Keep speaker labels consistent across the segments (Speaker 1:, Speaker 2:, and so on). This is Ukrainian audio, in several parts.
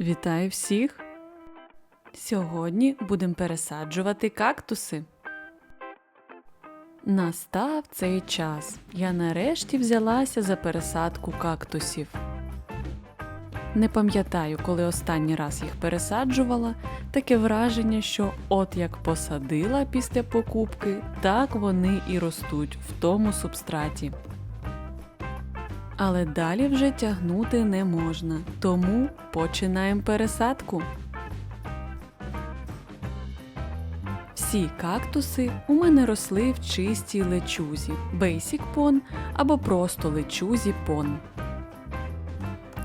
Speaker 1: Вітаю всіх! Сьогодні будемо пересаджувати кактуси. Настав цей час. Я нарешті взялася за пересадку кактусів. Не пам'ятаю, коли останній раз їх пересаджувала, таке враження, що от як посадила після покупки, так вони і ростуть в тому субстраті. Але далі вже тягнути не можна, тому починаємо пересадку. Всі кактуси у мене росли в чистій лечузі Basic Pon або просто лечузі Pon.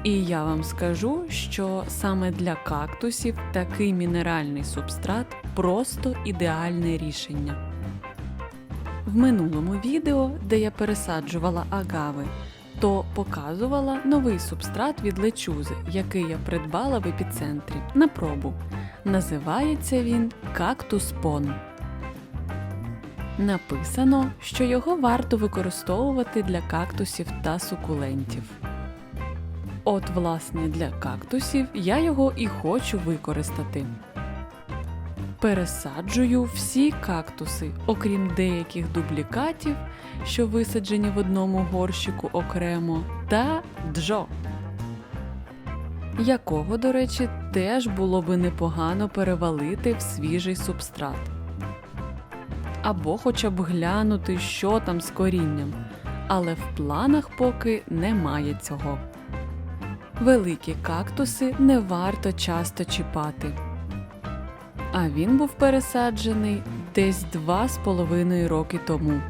Speaker 1: І я вам скажу, що саме для кактусів такий мінеральний субстрат просто ідеальне рішення. В минулому відео, де я пересаджувала агави, то показувала новий субстрат від лечузи, який я придбала в епіцентрі на пробу. Називається він кактус пон. Написано, що його варто використовувати для кактусів та сукулентів. От, власне, для кактусів я його і хочу використати. Пересаджую всі кактуси, окрім деяких дублікатів, що висаджені в одному горщику окремо, та джо, якого, до речі, теж було би непогано перевалити в свіжий субстрат. Або хоча б глянути, що там з корінням, але в планах поки немає цього. Великі кактуси не варто часто чіпати. А він був пересаджений десь два з половиною роки тому.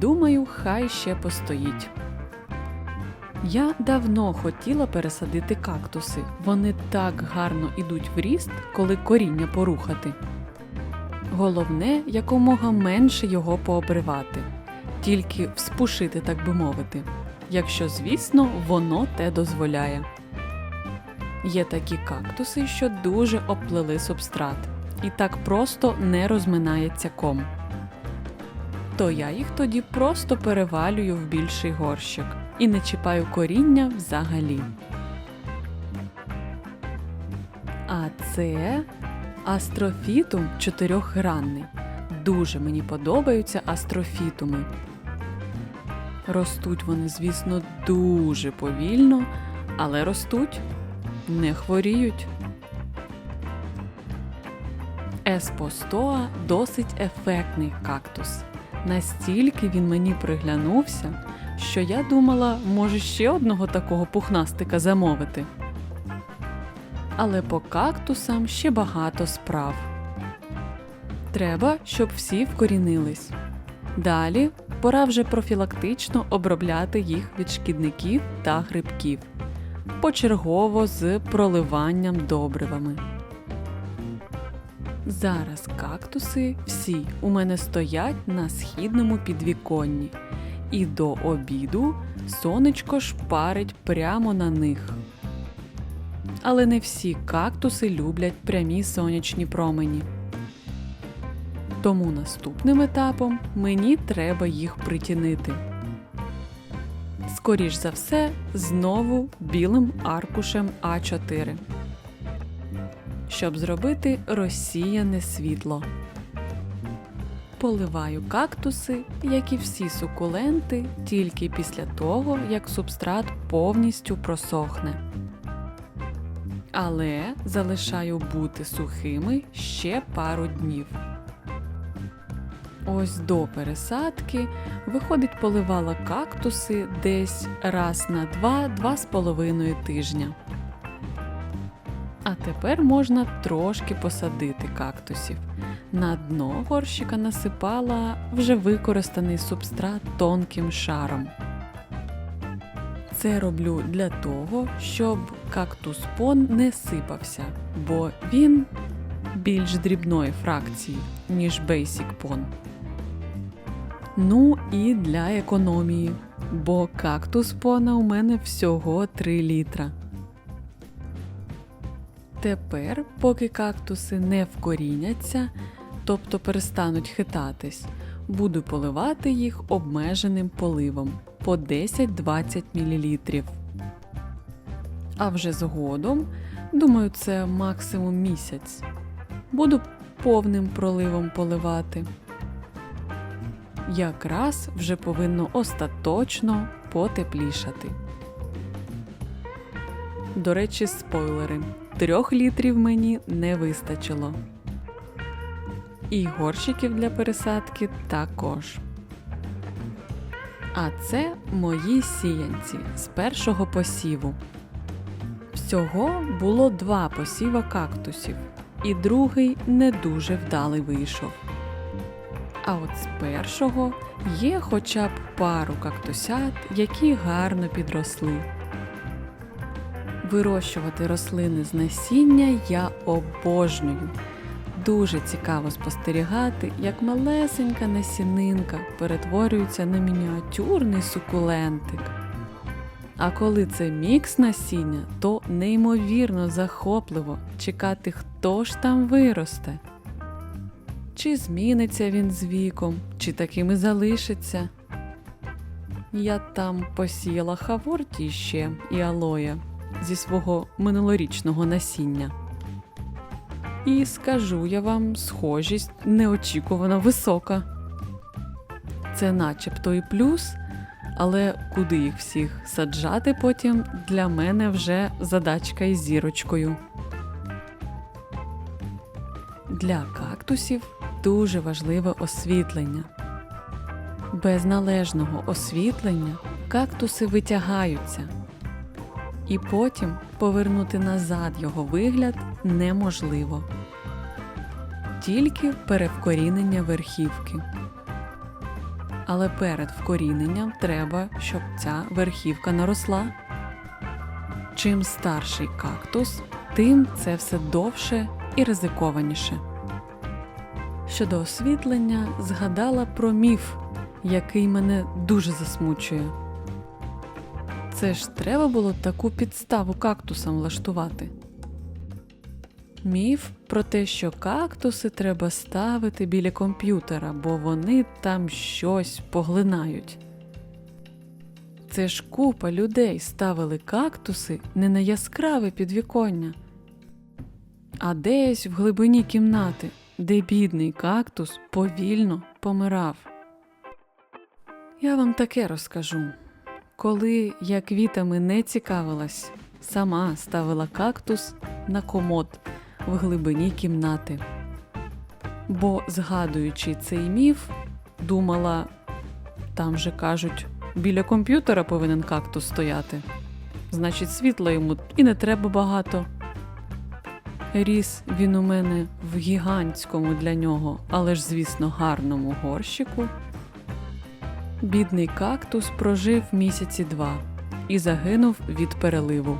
Speaker 1: Думаю, хай ще постоїть. Я давно хотіла пересадити кактуси. Вони так гарно ідуть в ріст, коли коріння порухати. Головне, якомога менше його пообривати, тільки вспушити, так би мовити, якщо, звісно, воно те дозволяє. Є такі кактуси, що дуже обплели субстрат, і так просто не розминається ком. То я їх тоді просто перевалюю в більший горщик і не чіпаю коріння взагалі. А це астрофітум чотирьохгранний. Дуже мені подобаються астрофітуми. Ростуть вони, звісно, дуже повільно, але ростуть не хворіють. Еспостоа досить ефектний кактус. Настільки він мені приглянувся, що я думала, може ще одного такого пухнастика замовити. Але по кактусам ще багато справ. Треба, щоб всі вкорінились. Далі пора вже профілактично обробляти їх від шкідників та грибків почергово з проливанням добривами. Зараз кактуси всі у мене стоять на східному підвіконні, і до обіду сонечко шпарить прямо на них. Але не всі кактуси люблять прямі сонячні промені. Тому наступним етапом мені треба їх притінити скоріш за все, знову білим аркушем А4, щоб зробити розсіяне світло. Поливаю кактуси, як і всі сукуленти, тільки після того, як субстрат повністю просохне. Але залишаю бути сухими ще пару днів. Ось до пересадки виходить, поливала кактуси десь раз на два-два з половиною тижня. А тепер можна трошки посадити кактусів. На дно горщика насипала вже використаний субстрат тонким шаром. Це роблю для того, щоб кактус пон не сипався, бо він більш дрібної фракції, ніж Basic Pon. Ну і для економії, бо кактус пона у мене всього 3 літра. Тепер, поки кактуси не вкоріняться, тобто перестануть хитатись, буду поливати їх обмеженим поливом по 10-20 мл. А вже згодом, думаю, це максимум місяць. Буду повним проливом поливати. Якраз вже повинно остаточно потеплішати. До речі, спойлери: трьох літрів мені не вистачило. І горщиків для пересадки також. А це мої сіянці з першого посіву. Всього було два посіва кактусів, і другий не дуже вдалий вийшов. А от з першого є хоча б пару кактусят, які гарно підросли. Вирощувати рослини з насіння я обожнюю. Дуже цікаво спостерігати, як малесенька насінинка перетворюється на мініатюрний сукулентик. А коли це мікс насіння, то неймовірно захопливо чекати, хто ж там виросте. Чи зміниться він з віком, чи таким і залишиться. Я там посіяла хаворті ще і алоя зі свого минулорічного насіння. І скажу я вам, схожість неочікувано висока. Це начебто і плюс, але куди їх всіх саджати потім для мене вже задачка із зірочкою. Для кактусів дуже важливе освітлення. Без належного освітлення кактуси витягаються, і потім повернути назад його вигляд неможливо. Тільки перевкорінення верхівки. Але перед вкоріненням треба, щоб ця верхівка наросла. Чим старший кактус, тим це все довше і ризикованіше. Щодо освітлення, згадала про міф, який мене дуже засмучує. Це ж треба було таку підставу кактусам влаштувати. Міф про те, що кактуси треба ставити біля комп'ютера, бо вони там щось поглинають. Це ж купа людей ставили кактуси не на яскраве підвіконня, а десь в глибині кімнати, де бідний кактус повільно помирав. Я вам таке розкажу. Коли я квітами не цікавилась, сама ставила кактус на комод в глибині кімнати. Бо, згадуючи цей міф, думала, там же кажуть, біля комп'ютера повинен кактус стояти. Значить, світла йому і не треба багато. Ріс він у мене в гігантському для нього, але ж, звісно, гарному горщику. Бідний кактус прожив місяці два і загинув від переливу.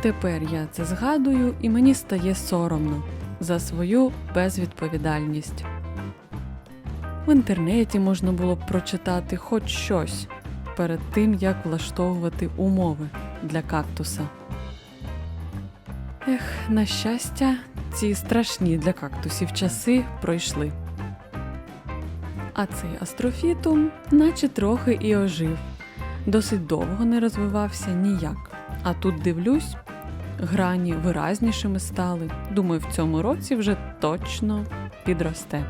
Speaker 1: Тепер я це згадую, і мені стає соромно за свою безвідповідальність. В інтернеті можна було б прочитати хоч щось перед тим, як влаштовувати умови для кактуса. Ех, на щастя, ці страшні для кактусів часи пройшли. А цей астрофітум, наче трохи і ожив. Досить довго не розвивався ніяк. А тут дивлюсь, грані виразнішими стали. Думаю, в цьому році вже точно підросте.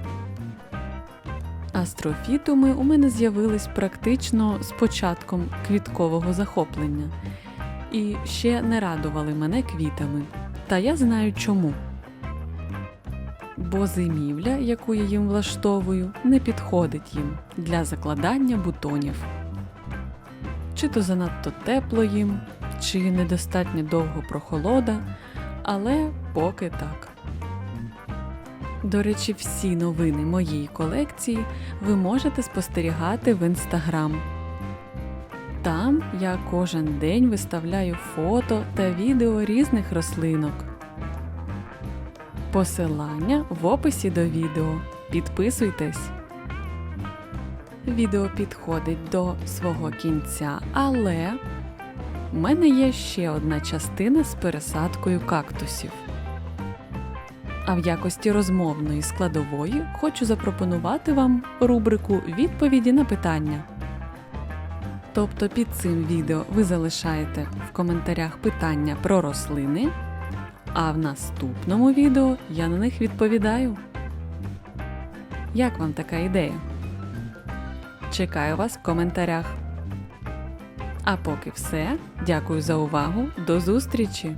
Speaker 1: Астрофітуми у мене з'явились практично з початком квіткового захоплення і ще не радували мене квітами. Та я знаю чому. Бо зимівля, яку я їм влаштовую, не підходить їм для закладання бутонів. Чи то занадто тепло їм, чи недостатньо довго прохолода, але поки так. До речі, всі новини моєї колекції ви можете спостерігати в інстаграм. Там я кожен день виставляю фото та відео різних рослинок. Посилання в описі до відео. Підписуйтесь. Відео підходить до свого кінця, але у мене є ще одна частина з пересадкою кактусів. А в якості розмовної складової хочу запропонувати вам рубрику відповіді на питання. Тобто під цим відео ви залишаєте в коментарях питання про рослини, а в наступному відео я на них відповідаю. Як вам така ідея? Чекаю вас в коментарях. А поки все. Дякую за увагу. До зустрічі!